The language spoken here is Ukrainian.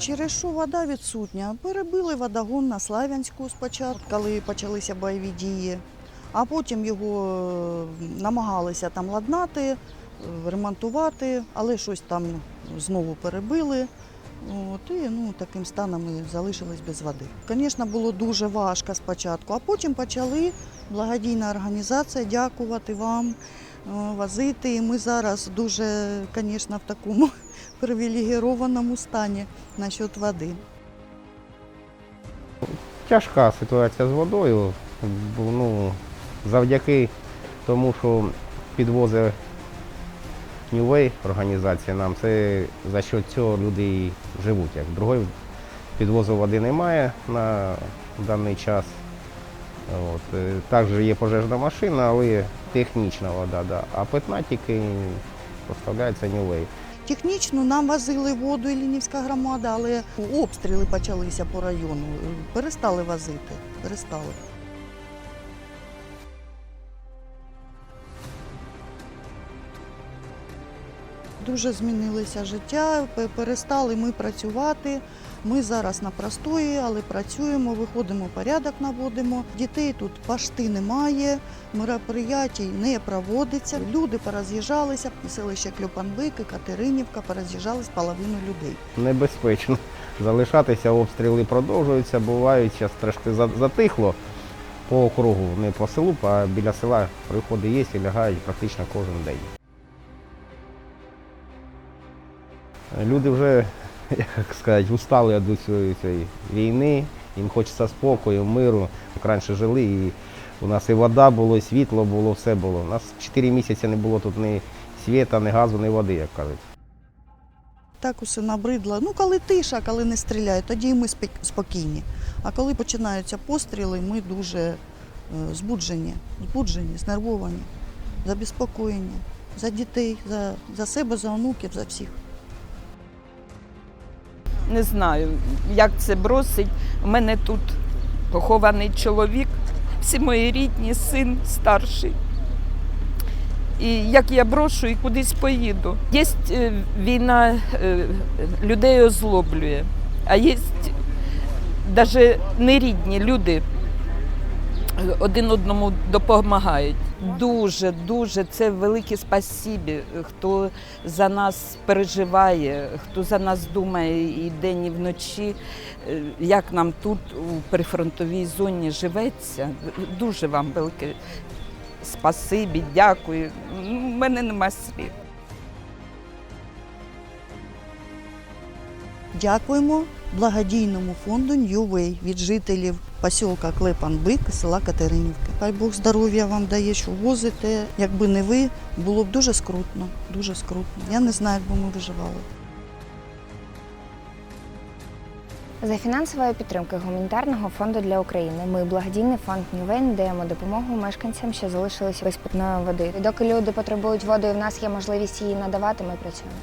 Через що вода відсутня? Перебили водогон на Славянську спочатку, коли почалися бойові дії, а потім його е, намагалися там ладнати, е, ремонтувати, але щось там знову перебили. От, і ну, таким станом ми залишились без води. Звісно, було дуже важко спочатку, а потім почали благодійна організація дякувати вам, возити. І ми зараз дуже, звісно, в такому привілегірованому стані насчет води. Тяжка ситуація з водою. Ну, завдяки тому, що New Way організація нам, це за що цього люди і живуть. Як другої підвозу води немає на даний час. От. е, Також є пожежна машина, але технічна вода, да. а питна тільки поставляється Way. Технічно нам возили воду Іллінівська громада, але обстріли почалися по району. Перестали возити. Перестали. Дуже змінилося життя, перестали ми працювати. Ми зараз на простої, але працюємо, виходимо, порядок наводимо. Дітей тут пашти немає, мероприятій не проводиться. Люди пороз'їжджалися, селище Клюпанбики, Катеринівка, пороз'їжджались половину людей. небезпечно залишатися, обстріли продовжуються, бувають, зараз трошки затихло по округу, не по селу, а біля села приходи є і лягають практично кожен день. Люди вже, як сказати, устали від усієї цієї війни, їм хочеться спокою, миру. Як раніше жили, і у нас і вода було, і світло було, все було. У нас 4 місяці не було тут ні світа, ні газу, ні води, як кажуть. Так усе набридло. Ну, коли тиша, коли не стріляють, тоді ми спокійні. А коли починаються постріли, ми дуже е, збуджені, збуджені, знервовані, забезпокоєні за дітей, за, за себе, за онуків, за всіх. Не знаю, як це бросить. У мене тут похований чоловік, всі мої рідні, син старший. І як я брошу і кудись поїду. Є війна е, людей озлоблює, а є навіть нерідні люди е, один одному допомагають. Дуже, дуже це велике спасібі, хто за нас переживає, хто за нас думає і день, і вночі, Е, як нам тут у прифронтовій зоні живеться. Дуже вам велике спасибі, дякую. У мене нема слів. Дякуємо благодійному фонду New Way від жителів посілка Клепанбик села Катеринівки. Хай Бог здоров'я вам дає, що возите. Якби не ви, було б дуже скрутно. Дуже скрутно. Я не знаю, як би ми виживали. За фінансової підтримки гуманітарного фонду для України ми, благодійний фонд Нювей, надаємо допомогу мешканцям, що залишилися без питної води. І доки люди потребують води, і в нас є можливість її надавати, ми працюємо.